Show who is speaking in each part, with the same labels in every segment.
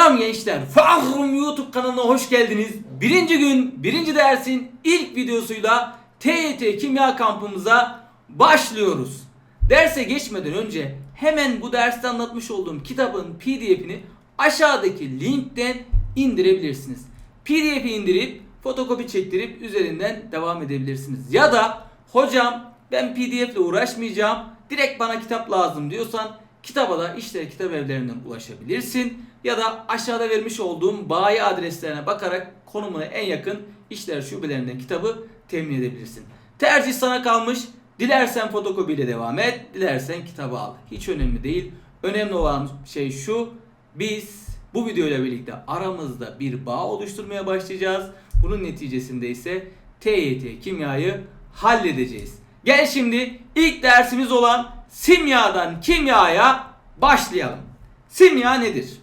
Speaker 1: Selam gençler. Fahrum YouTube kanalına hoş geldiniz. Birinci gün, birinci dersin ilk videosuyla TYT Kimya kampımıza başlıyoruz. Derse geçmeden önce hemen bu derste anlatmış olduğum kitabın PDF'ini aşağıdaki linkten indirebilirsiniz. PDF'i indirip fotokopi çektirip üzerinden devam edebilirsiniz. Ya da hocam ben PDF ile uğraşmayacağım. Direkt bana kitap lazım diyorsan kitaba da işler kitap evlerinden ulaşabilirsin. Ya da aşağıda vermiş olduğum bayi adreslerine bakarak konumuna en yakın işler şubelerinden kitabı temin edebilirsin. Tercih sana kalmış. Dilersen fotokopiyle devam et, dilersen kitabı al. Hiç önemli değil. Önemli olan şey şu. Biz bu videoyla birlikte aramızda bir bağ oluşturmaya başlayacağız. Bunun neticesinde ise TYT kimyayı halledeceğiz. Gel şimdi ilk dersimiz olan simyadan kimyaya başlayalım. Simya nedir?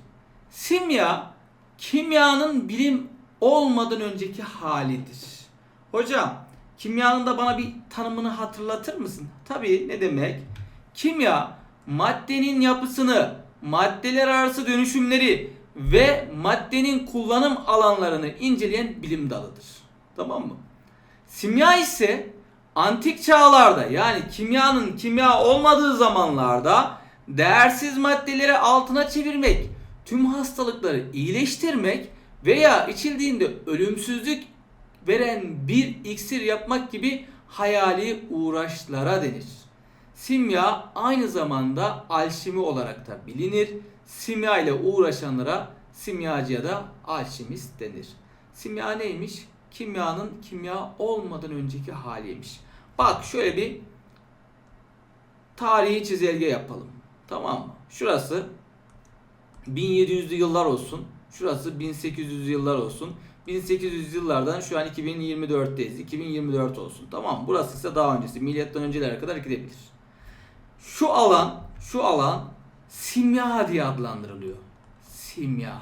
Speaker 1: Simya kimyanın bilim olmadan önceki halidir. Hocam kimyanın da bana bir tanımını hatırlatır mısın? Tabii ne demek? Kimya maddenin yapısını, maddeler arası dönüşümleri ve maddenin kullanım alanlarını inceleyen bilim dalıdır. Tamam mı? Simya ise antik çağlarda yani kimyanın kimya olmadığı zamanlarda değersiz maddeleri altına çevirmek, tüm hastalıkları iyileştirmek veya içildiğinde ölümsüzlük veren bir iksir yapmak gibi hayali uğraşlara denir. Simya aynı zamanda alşimi olarak da bilinir. Simya ile uğraşanlara simyacı ya da alşimist denir. Simya neymiş? Kimyanın kimya olmadan önceki haliymiş. Bak şöyle bir tarihi çizelge yapalım. Tamam mı? Şurası 1700'lü yıllar olsun. Şurası 1800'lü yıllar olsun. 1800 yıllardan şu an 2024'teyiz. 2024 olsun. Tamam? Burası ise daha öncesi. Milattan öncelere kadar gidebilir. Şu alan, şu alan simya diye adlandırılıyor. Simya.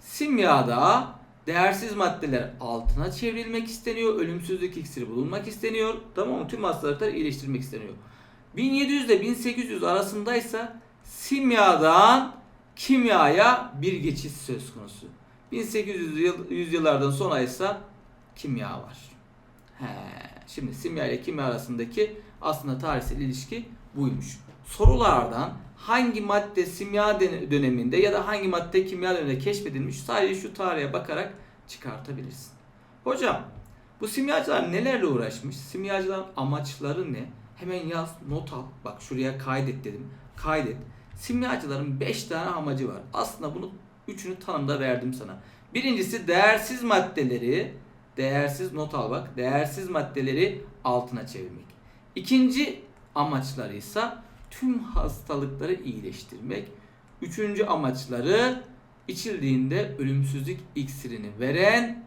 Speaker 1: Simyada değersiz maddeler altına çevrilmek isteniyor. Ölümsüzlük iksiri bulunmak isteniyor. Tamam mı? Tüm hastalıkları iyileştirmek isteniyor. 1700 ile 1800 arasındaysa simyadan kimyaya bir geçiş söz konusu. 1800 yıl, yüzyıllardan sonra ise kimya var. He, şimdi simya ile kimya arasındaki aslında tarihsel ilişki buymuş. Sorulardan hangi madde simya döneminde ya da hangi madde kimya döneminde keşfedilmiş sadece şu tarihe bakarak çıkartabilirsin. Hocam bu simyacılar nelerle uğraşmış? Simyacıların amaçları ne? Hemen yaz, not al. Bak şuraya kaydet dedim. Kaydet. Simyacıların 5 tane amacı var. Aslında bunu üçünü tanımda verdim sana. Birincisi değersiz maddeleri, değersiz not al bak, değersiz maddeleri altına çevirmek. İkinci amaçları ise tüm hastalıkları iyileştirmek. Üçüncü amaçları içildiğinde ölümsüzlük iksirini veren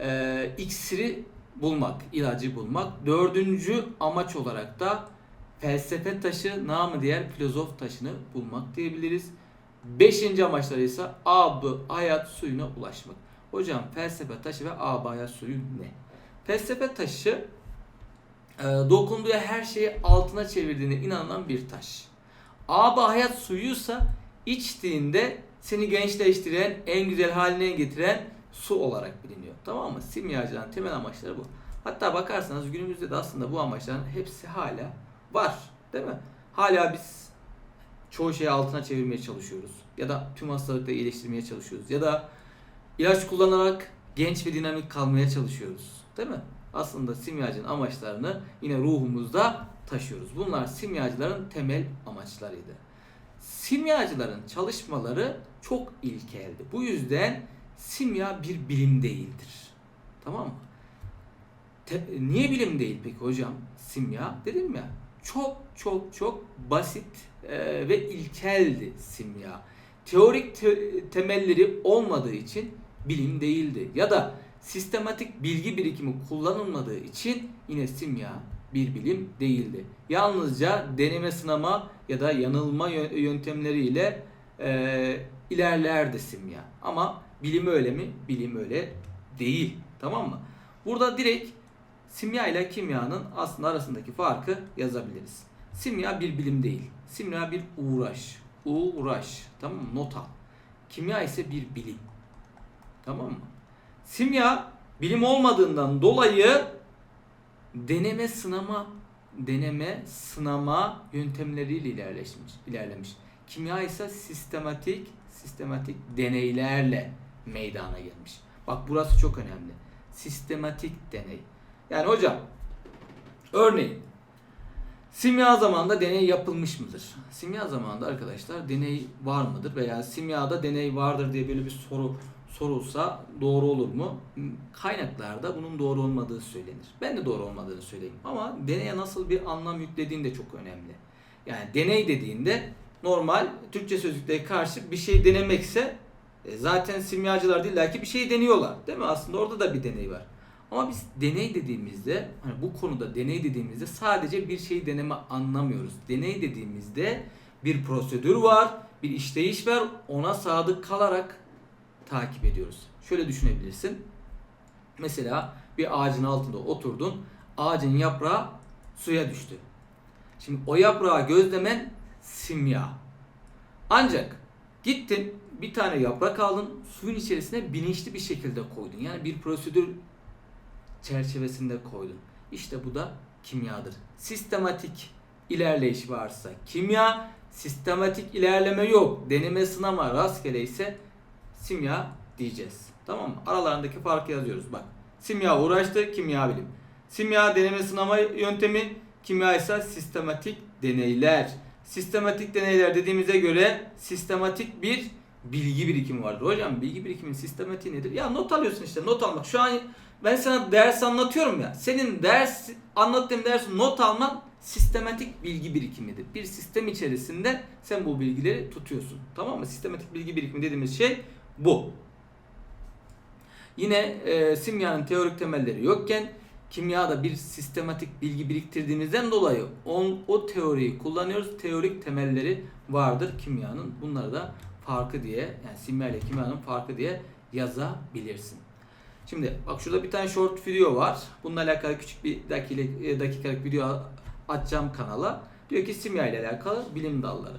Speaker 1: e, iksiri bulmak, ilacı bulmak. Dördüncü amaç olarak da felsefe taşı, namı diğer filozof taşını bulmak diyebiliriz. Beşinci amaçları ise ab hayat suyuna ulaşmak. Hocam felsefe taşı ve ab hayat suyu ne? Felsefe taşı dokunduğu her şeyi altına çevirdiğine inanılan bir taş. Ab hayat suyuysa içtiğinde seni gençleştiren, en güzel haline getiren su olarak biliniyor. Tamam mı? Simyacıların temel amaçları bu. Hatta bakarsanız günümüzde de aslında bu amaçların hepsi hala var. Değil mi? Hala biz çoğu şeyi altına çevirmeye çalışıyoruz. Ya da tüm hastalıkları iyileştirmeye çalışıyoruz. Ya da ilaç kullanarak genç ve dinamik kalmaya çalışıyoruz. Değil mi? Aslında simyacının amaçlarını yine ruhumuzda taşıyoruz. Bunlar simyacıların temel amaçlarıydı. Simyacıların çalışmaları çok ilkeldi. Bu yüzden simya bir bilim değildir. Tamam mı? Te- niye bilim değil peki hocam? Simya dedim ya çok çok çok basit e, ve ilkeldi simya. Teorik te- temelleri olmadığı için bilim değildi. Ya da sistematik bilgi birikimi kullanılmadığı için yine simya bir bilim değildi. Yalnızca deneme sınama ya da yanılma yö- yöntemleriyle e, ilerlerdi simya. Ama bilim öyle mi? Bilim öyle değil. Tamam mı? Burada direkt simya ile kimyanın aslında arasındaki farkı yazabiliriz. Simya bir bilim değil. Simya bir uğraş. Uğraş. Tamam mı? Not al. Kimya ise bir bilim. Tamam mı? Simya bilim olmadığından dolayı deneme sınama deneme sınama yöntemleriyle ilerleşmiş, ilerlemiş. Kimya ise sistematik sistematik deneylerle meydana gelmiş. Bak burası çok önemli. Sistematik deney. Yani hocam örneğin simya zamanında deney yapılmış mıdır? Simya zamanında arkadaşlar deney var mıdır veya simyada deney vardır diye böyle bir soru sorulsa doğru olur mu? Kaynaklarda bunun doğru olmadığı söylenir. Ben de doğru olmadığını söyleyeyim. Ama deneye nasıl bir anlam yüklediğin de çok önemli. Yani deney dediğinde normal Türkçe sözlüklere karşı bir şey denemekse e, zaten simyacılar değil ki bir şey deniyorlar. Değil mi? Aslında orada da bir deney var. Ama biz deney dediğimizde hani bu konuda deney dediğimizde sadece bir şey deneme anlamıyoruz. Deney dediğimizde bir prosedür var, bir işleyiş var. Ona sadık kalarak takip ediyoruz. Şöyle düşünebilirsin. Mesela bir ağacın altında oturdun. Ağacın yaprağı suya düştü. Şimdi o yaprağı gözlemen simya. Ancak gittin bir tane yaprak aldın suyun içerisine bilinçli bir şekilde koydun. Yani bir prosedür çerçevesinde koydun. İşte bu da kimyadır. Sistematik ilerleyiş varsa kimya, sistematik ilerleme yok. Deneme sınama rastgele ise simya diyeceğiz. Tamam mı? Aralarındaki farkı yazıyoruz bak. Simya uğraştı, kimya bilim. Simya deneme sınama yöntemi, kimya ise sistematik deneyler. Sistematik deneyler dediğimize göre sistematik bir bilgi birikimi vardır. Hocam bilgi birikiminin sistematiği nedir? Ya not alıyorsun işte not almak. Şu an ben sana ders anlatıyorum ya. Senin ders anlattığım dersi not alman sistematik bilgi birikimidir. Bir sistem içerisinde sen bu bilgileri tutuyorsun. Tamam mı? Sistematik bilgi birikimi dediğimiz şey bu. Yine e, simyanın teorik temelleri yokken kimyada bir sistematik bilgi biriktirdiğimizden dolayı on, o teoriyi kullanıyoruz. Teorik temelleri vardır kimyanın. Bunları da farkı diye yani simya ile kimyanın farkı diye yazabilirsin. Şimdi bak şurada bir tane short video var. Bununla alakalı küçük bir dakikalık, dakikalık video atacağım kanala. Diyor ki simya ile alakalı bilim dalları.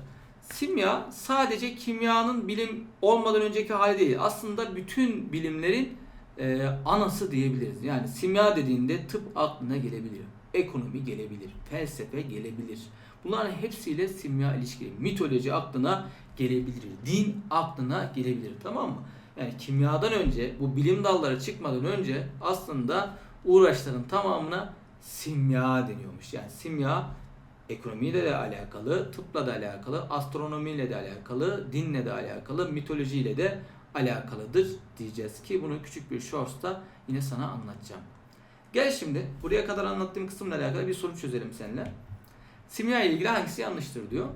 Speaker 1: Simya sadece kimyanın bilim olmadan önceki hali değil. Aslında bütün bilimlerin e, anası diyebiliriz. Yani simya dediğinde tıp aklına gelebilir. Ekonomi gelebilir. Felsefe gelebilir. Bunların hepsiyle simya ilişkili. Mitoloji aklına gelebilir. Din aklına gelebilir. Tamam mı? Yani kimyadan önce bu bilim dalları çıkmadan önce aslında uğraşların tamamına simya deniyormuş. Yani simya ekonomiyle de alakalı, tıpla da alakalı, astronomiyle de alakalı, dinle de alakalı, mitolojiyle de alakalıdır diyeceğiz ki bunu küçük bir shorts'ta yine sana anlatacağım. Gel şimdi buraya kadar anlattığım kısımla alakalı bir soru çözelim seninle. Simya ile ilgili hangisi yanlıştır diyor.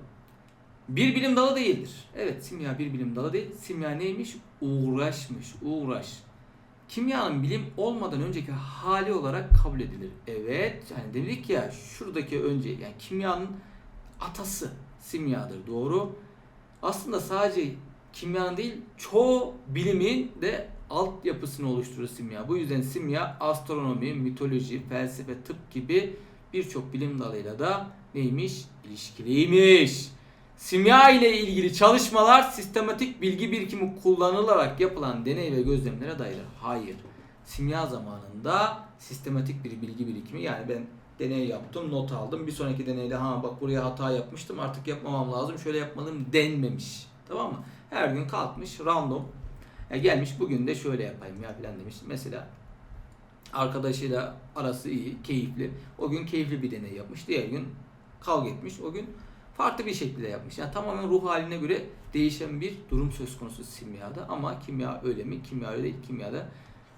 Speaker 1: Bir bilim dalı değildir. Evet simya bir bilim dalı değil. Simya neymiş? Uğraşmış, uğraş. Kimyanın bilim olmadan önceki hali olarak kabul edilir. Evet yani dedik ya şuradaki önce yani kimyanın atası simyadır doğru. Aslında sadece kimyanın değil çoğu bilimin de altyapısını oluşturur simya. Bu yüzden simya astronomi, mitoloji, felsefe, tıp gibi birçok bilim dalıyla da neymiş? İlişkiliymiş. Simya ile ilgili çalışmalar sistematik bilgi birikimi kullanılarak yapılan deney ve gözlemlere dayanır. Hayır. Simya zamanında sistematik bir bilgi birikimi yani ben deney yaptım, not aldım. Bir sonraki deneyde ha bak buraya hata yapmıştım artık yapmamam lazım. Şöyle yapmalıyım denmemiş. Tamam mı? Her gün kalkmış random. Ya gelmiş bugün de şöyle yapayım ya falan demiş. Mesela arkadaşıyla arası iyi, keyifli. O gün keyifli bir deney yapmış. Diğer gün kavga etmiş. O gün farklı bir şekilde yapmış. Yani tamamen ruh haline göre değişen bir durum söz konusu simyada. Ama kimya öyle mi? Kimya öyle değil. Kimyada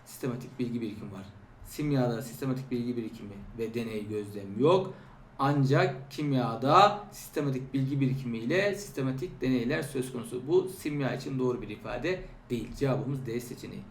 Speaker 1: sistematik bilgi birikimi var. Simyada sistematik bilgi birikimi ve deney gözlem yok. Ancak kimyada sistematik bilgi birikimi ile sistematik deneyler söz konusu. Bu simya için doğru bir ifade değil. Cevabımız D seçeneği.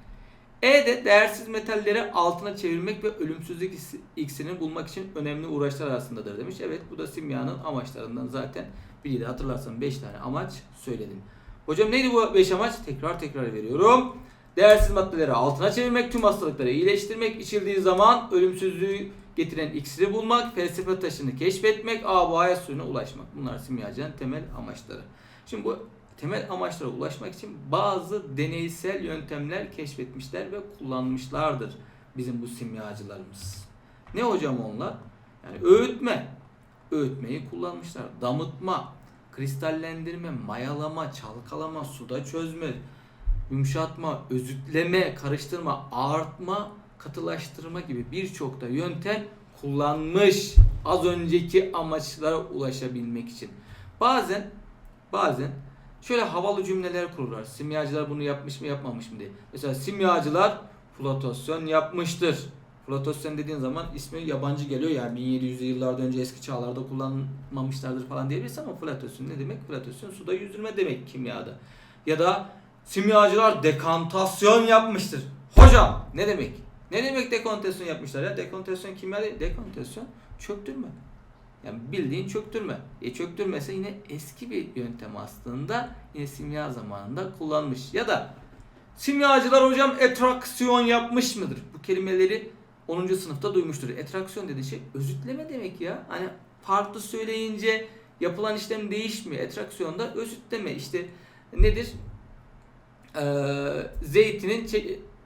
Speaker 1: E'de değersiz metalleri altına çevirmek ve ölümsüzlük iksirini bulmak için önemli uğraşlar arasındadır demiş. Evet bu da simyanın amaçlarından zaten biriydi. Hatırlarsan 5 tane amaç söyledim. Hocam neydi bu 5 amaç? Tekrar tekrar veriyorum. Değersiz maddeleri altına çevirmek, tüm hastalıkları iyileştirmek, içildiği zaman ölümsüzlüğü getiren iksiri bulmak, felsefe taşını keşfetmek, A bu hayat suyuna ulaşmak. Bunlar simyacının temel amaçları. Şimdi bu temel amaçlara ulaşmak için bazı deneysel yöntemler keşfetmişler ve kullanmışlardır bizim bu simyacılarımız. Ne hocam onlar? Yani öğütme. Öğütmeyi kullanmışlar. Damıtma, kristallendirme, mayalama, çalkalama, suda çözme, yumuşatma, özütleme, karıştırma, ağartma, katılaştırma gibi birçok da yöntem kullanmış az önceki amaçlara ulaşabilmek için. Bazen bazen şöyle havalı cümleler kururlar. Simyacılar bunu yapmış mı yapmamış mı diye. Mesela simyacılar flotasyon yapmıştır. Flotasyon dediğin zaman ismi yabancı geliyor yani 1700'lü yıllardan önce eski çağlarda kullanmamışlardır falan diyebiliriz ama flotasyon ne demek? Flotasyon suda yüzdürme demek kimyada. Ya da simyacılar dekantasyon yapmıştır. Hocam ne demek? Ne demek dekontasyon yapmışlar ya? Dekontasyon kimya değil. Dekontasyon çöktürme. Yani bildiğin çöktürme. E çöktürmese yine eski bir yöntem aslında. Yine simya zamanında kullanmış. Ya da simyacılar hocam etraksiyon yapmış mıdır? Bu kelimeleri 10. sınıfta duymuştur. Etraksiyon dediği şey özütleme demek ya. Hani farklı söyleyince yapılan işlem değişmiyor. Etraksiyonda özütleme işte nedir? Ee, zeytinin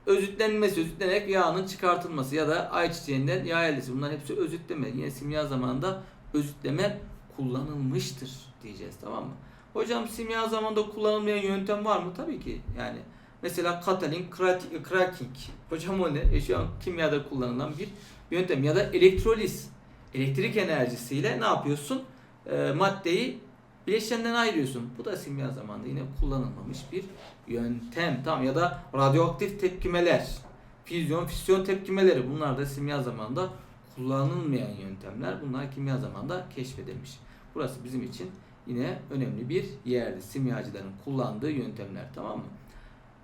Speaker 1: özütlenmesi, özütlenerek yağının çıkartılması ya da ayçiçeğinden yağ elde. Bunların hepsi özütleme. Yine simya zamanında özütleme kullanılmıştır diyeceğiz tamam mı? Hocam simya zamanında kullanılmayan yöntem var mı? Tabii ki yani. Mesela katalin, krat- cracking. Hocam o ne? E şu an kimyada kullanılan bir yöntem. Ya da elektroliz. Elektrik enerjisiyle ne yapıyorsun? E, maddeyi bileşenden ayırıyorsun. Bu da simya zamanında yine kullanılmamış bir yöntem. Tamam ya da radyoaktif tepkimeler. Füzyon, fisyon tepkimeleri. Bunlar da simya zamanında kullanılmayan yöntemler. Bunlar kimya zamanında keşfedilmiş. Burası bizim için yine önemli bir yerdi. Simyacıların kullandığı yöntemler tamam mı?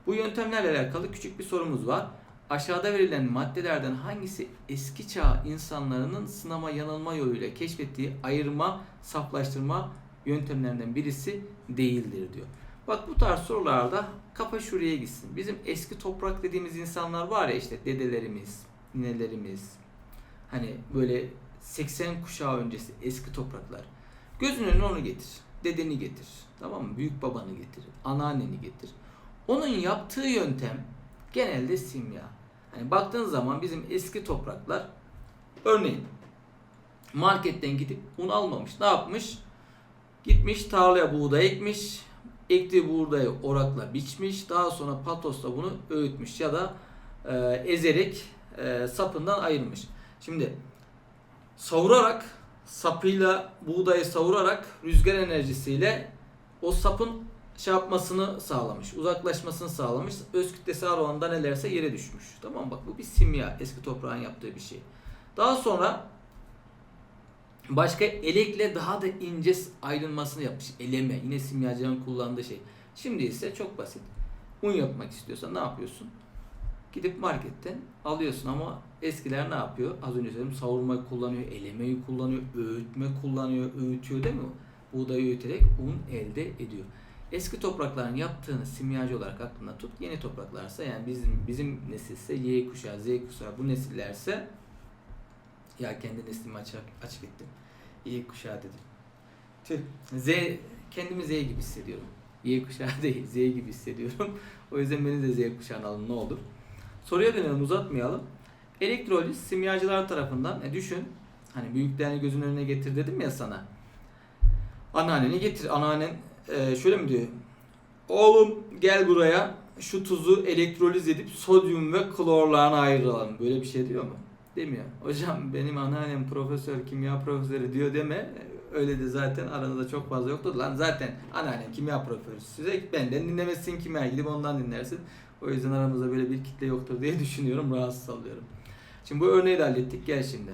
Speaker 1: Bu yöntemlerle alakalı küçük bir sorumuz var. Aşağıda verilen maddelerden hangisi eski çağ insanlarının sınama yanılma yoluyla keşfettiği ayırma, saflaştırma yöntemlerinden birisi değildir diyor. Bak bu tarz sorularda kafa şuraya gitsin. Bizim eski toprak dediğimiz insanlar var ya işte dedelerimiz, ninelerimiz. Hani böyle 80 kuşağı öncesi eski topraklar. Gözünün önüne onu getir. Dedeni getir. Tamam mı? Büyük babanı getir. Anneanneni getir. Onun yaptığı yöntem genelde simya. Hani baktığın zaman bizim eski topraklar örneğin marketten gidip un almamış. Ne yapmış? Gitmiş tarlaya buğday ekmiş. Ektiği buğdayı orakla biçmiş. Daha sonra patosla bunu öğütmüş ya da e, ezerek e, sapından ayırmış. Şimdi savurarak sapıyla buğdayı savurarak rüzgar enerjisiyle o sapın şey yapmasını sağlamış, uzaklaşmasını sağlamış. Öz kütlesi ağır olanda nelerse yere düşmüş. Tamam bak bu bir simya. Eski toprağın yaptığı bir şey. Daha sonra başka elekle daha da ince ayrılmasını yapmış. Eleme. Yine simyacının kullandığı şey. Şimdi ise çok basit. Un yapmak istiyorsan ne yapıyorsun? Gidip marketten alıyorsun ama eskiler ne yapıyor? Az önce söyledim savurmayı kullanıyor, elemeyi kullanıyor, öğütme kullanıyor, öğütüyor değil mi? Buğdayı öğüterek un elde ediyor. Eski toprakların yaptığını simyacı olarak aklında tut. Yeni topraklarsa yani bizim bizim nesilse Y kuşağı, Z kuşağı bu nesillerse ya kendi neslimi açık, açık ettim. Y kuşağı dedim. Z kendimi Z gibi hissediyorum. Y kuşağı değil, Z gibi hissediyorum. o yüzden beni de Z kuşağına alın ne olur. Soruya dönelim uzatmayalım. Elektroliz simyacılar tarafından e düşün. Hani büyüklerini gözünün önüne getir dedim ya sana. Anneanneni getir. Anneannen e, şöyle mi diyor? Oğlum gel buraya şu tuzu elektroliz edip sodyum ve klorlarına ayıralım. Böyle bir şey diyor mu? Demiyor. Hocam benim anneannem profesör, kimya profesörü diyor deme. Öyle de zaten aranızda çok fazla yoktu. Lan zaten anneannem kimya profesörü. Size benden dinlemezsin kimya gidip ondan dinlersin. O yüzden aramızda böyle bir kitle yoktur diye düşünüyorum. Rahatsız alıyorum. Şimdi bu örneği de hallettik. Gel şimdi.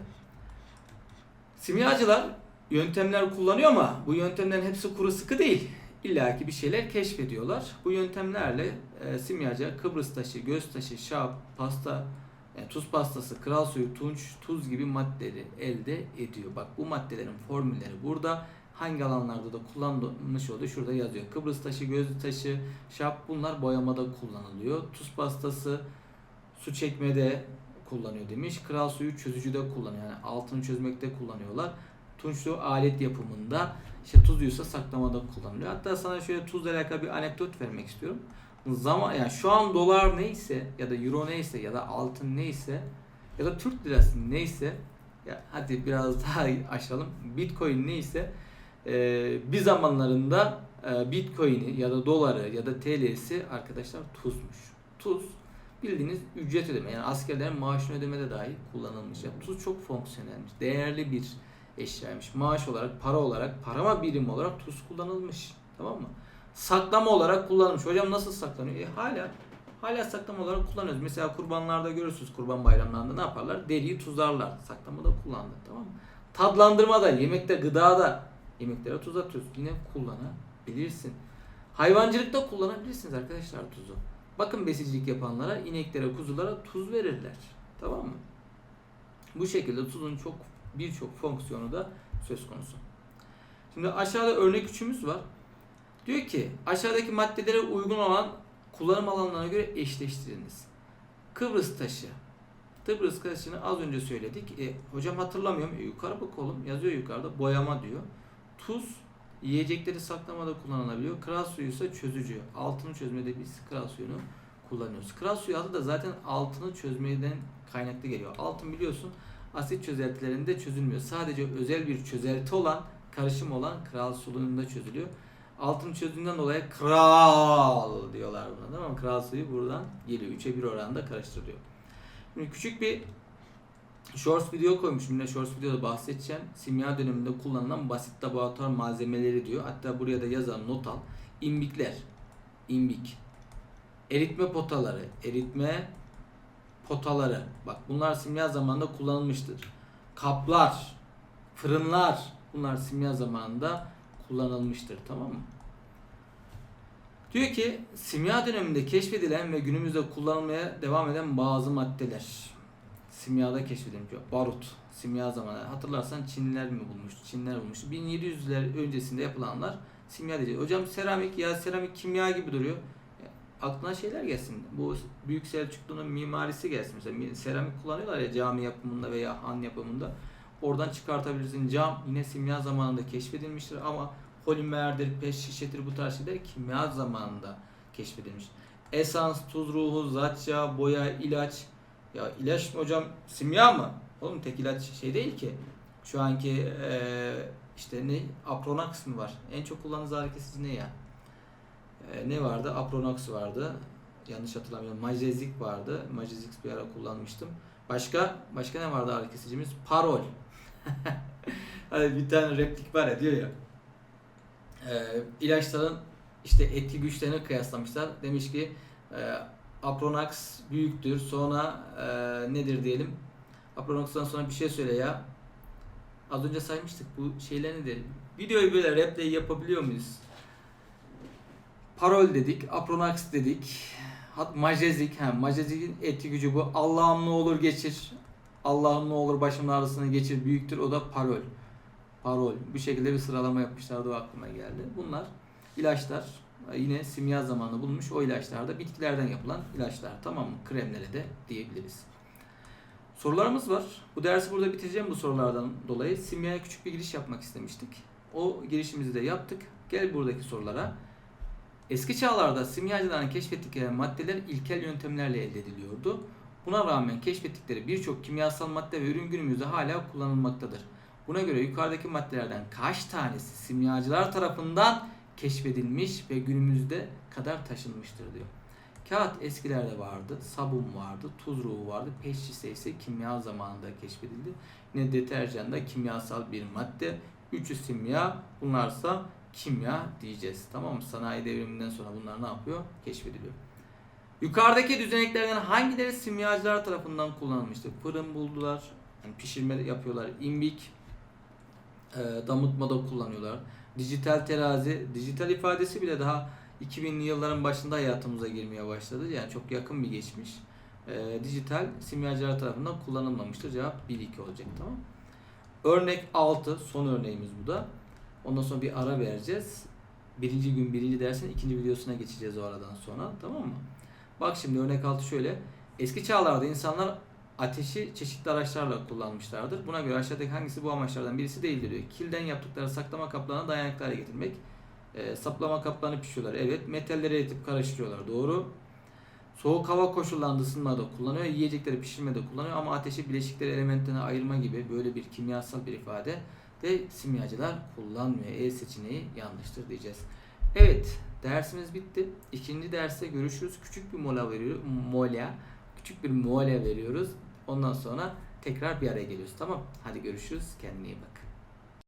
Speaker 1: Simyacılar yöntemler kullanıyor ama bu yöntemlerin hepsi kuru sıkı değil. İlla ki bir şeyler keşfediyorlar. Bu yöntemlerle e, simyacı Kıbrıs taşı, göz taşı, şap, pasta, yani tuz pastası, kral suyu, tunç, tuz gibi maddeleri elde ediyor. Bak bu maddelerin formülleri burada. Hangi alanlarda da kullanılmış olduğu şurada yazıyor. Kıbrıs taşı, göz taşı, şap bunlar boyamada kullanılıyor. Tuz pastası su çekmede kullanıyor demiş. Kral suyu çözücüde kullanıyor. Yani altını çözmekte kullanıyorlar. tunçlu alet yapımında işte tuzluysa saklamada kullanılıyor. Hatta sana şöyle tuzla alakalı bir anekdot vermek istiyorum. Zaman yani şu an dolar neyse ya da euro neyse ya da altın neyse ya da Türk lirası neyse ya hadi biraz daha aşalım. Bitcoin neyse bir zamanlarında e, Bitcoin'i ya da doları ya da TL'si arkadaşlar tuzmuş. Tuz bildiğiniz ücret ödeme yani askerlerin maaşını ödemede dahi kullanılmış. Yani tuz çok fonksiyonelmiş. Değerli bir eşyaymış. Maaş olarak, para olarak, parama birim olarak tuz kullanılmış. Tamam mı? Saklama olarak kullanılmış. Hocam nasıl saklanıyor? E hala hala saklama olarak kullanıyoruz. Mesela kurbanlarda görürsünüz kurban bayramlarında ne yaparlar? Deriyi tuzlarlar. Saklamada kullanılır. Tamam mı? Tadlandırmada, yemekte, gıdada yemeklere tuz atıyoruz. Yine kullanabilirsin. Hayvancılıkta kullanabilirsiniz arkadaşlar tuzu. Bakın besicilik yapanlara, ineklere, kuzulara tuz verirler. Tamam mı? Bu şekilde tuzun çok birçok fonksiyonu da söz konusu. Şimdi aşağıda örnek üçümüz var. Diyor ki aşağıdaki maddelere uygun olan kullanım alanlarına göre eşleştiriniz. Kıbrıs taşı. Kıbrıs taşını az önce söyledik. E, hocam hatırlamıyorum. E, yukarı bak oğlum. Yazıyor yukarıda. Boyama diyor. Tuz yiyecekleri saklamada kullanılabiliyor. Kral suyu ise çözücü. Altını çözmede biz kral suyunu kullanıyoruz. Kral suyu adı da zaten altını çözmeden kaynaklı geliyor. Altın biliyorsun asit çözeltilerinde çözülmüyor. Sadece özel bir çözelti olan, karışım olan kral suyunda çözülüyor. Altın çözümünden dolayı kral diyorlar buna tamam mı? Kral suyu buradan geliyor. 3'e 1 oranında karıştırılıyor. Şimdi küçük bir shorts video koymuşum. Yine shorts videoda bahsedeceğim. Simya döneminde kullanılan basit laboratuvar malzemeleri diyor. Hatta buraya da yazalım not al. İmbikler. imbik. Eritme potaları. Eritme potaları. Bak bunlar simya zamanında kullanılmıştır. Kaplar, fırınlar bunlar simya zamanında kullanılmıştır. Tamam mı? Diyor ki simya döneminde keşfedilen ve günümüzde kullanılmaya devam eden bazı maddeler. Simyada keşfedilmiş. Barut. Simya zamanı. Hatırlarsan Çinliler mi bulmuş? Çinliler bulmuş. 1700'ler öncesinde yapılanlar simya dedi. Hocam seramik ya seramik kimya gibi duruyor. Aklına şeyler gelsin. Bu Büyük Selçuklu'nun mimarisi gelsin. Mesela seramik kullanıyorlar ya cami yapımında veya han yapımında. Oradan çıkartabilirsin. Cam yine simya zamanında keşfedilmiştir ama polimerdir, peş şişedir bu tarz şeyler kimya zamanında keşfedilmiş. Esans, tuz ruhu, zat yağı, boya, ilaç. Ya ilaç hocam simya mı? Oğlum tek ilaç şey değil ki. Şu anki eee işte ne? Apronax mı var? En çok kullanılan ağrı kesici ne ya? Eee, ne vardı? Apronax vardı. Yanlış hatırlamıyorum. Majezik vardı. Majezik bir ara kullanmıştım. Başka başka ne vardı ağrı kesicimiz? Parol. hani bir tane replik var ya diyor ya. E, ilaçların işte etki güçlerini kıyaslamışlar. Demiş ki e, Apronax büyüktür. Sonra e, nedir diyelim? Apronax'tan sonra bir şey söyle ya. Az önce saymıştık bu şeyler nedir? Videoyu böyle replay yapabiliyor muyuz? Parol dedik, Apronax dedik. Hat majezik, ha majezik'in etki gücü bu. Allah'ım ne olur geçir. Allah'ım ne olur başımın ağrısını geçir büyüktür. O da parol. Parol. Bu şekilde bir sıralama yapmışlardı o aklıma geldi. Bunlar ilaçlar. Yine simya zamanında bulunmuş o ilaçlar da bitkilerden yapılan ilaçlar. Tamam mı? Kremlere de diyebiliriz. Sorularımız var. Bu dersi burada bitireceğim bu sorulardan dolayı. Simyaya küçük bir giriş yapmak istemiştik. O girişimizi de yaptık. Gel buradaki sorulara. Eski çağlarda simyacıların keşfettikleri maddeler ilkel yöntemlerle elde ediliyordu. Buna rağmen keşfettikleri birçok kimyasal madde ve ürün günümüzde hala kullanılmaktadır. Buna göre yukarıdaki maddelerden kaç tanesi simyacılar tarafından keşfedilmiş ve günümüzde kadar taşınmıştır diyor. Kağıt eskilerde vardı, sabun vardı, tuz ruhu vardı, peş şişe ise kimya zamanında keşfedildi. Yine deterjan da kimyasal bir madde. Üçü simya, bunlarsa kimya diyeceğiz. Tamam mı? Sanayi devriminden sonra bunlar ne yapıyor? Keşfediliyor. Yukarıdaki düzeneklerden hangileri simyacılar tarafından kullanılmıştır? Fırın buldular, yani pişirme yapıyorlar, imbik, e, damıtmada kullanıyorlar. Dijital terazi, dijital ifadesi bile daha 2000'li yılların başında hayatımıza girmeye başladı. Yani çok yakın bir geçmiş. E, dijital simyacılar tarafından kullanılmamıştır. Cevap 1-2 olacak tamam Örnek 6, son örneğimiz bu da. Ondan sonra bir ara vereceğiz. Birinci gün birinci dersin ikinci videosuna geçeceğiz o aradan sonra. Tamam mı? Bak şimdi örnek altı şöyle. Eski çağlarda insanlar ateşi çeşitli araçlarla kullanmışlardır. Buna göre aşağıdaki hangisi bu amaçlardan birisi değildir diyor. Kilden yaptıkları saklama kaplarını dayanıklı getirmek. E, saplama kaplarını pişiyorlar. Evet. Metalleri eritip karıştırıyorlar. Doğru. Soğuk hava koşullarında ısınmada kullanıyor. Yiyecekleri pişirmede kullanıyor ama ateşi bileşikleri elementlerine ayırma gibi böyle bir kimyasal bir ifade de simyacılar kullanmıyor. E seçeneği yanlıştır diyeceğiz. Evet, dersimiz bitti. İkinci derste görüşürüz. Küçük bir mola veriyoruz. Mola. Küçük bir mola veriyoruz. Ondan sonra tekrar bir araya geliyoruz. Tamam. Hadi görüşürüz. Kendine iyi bak.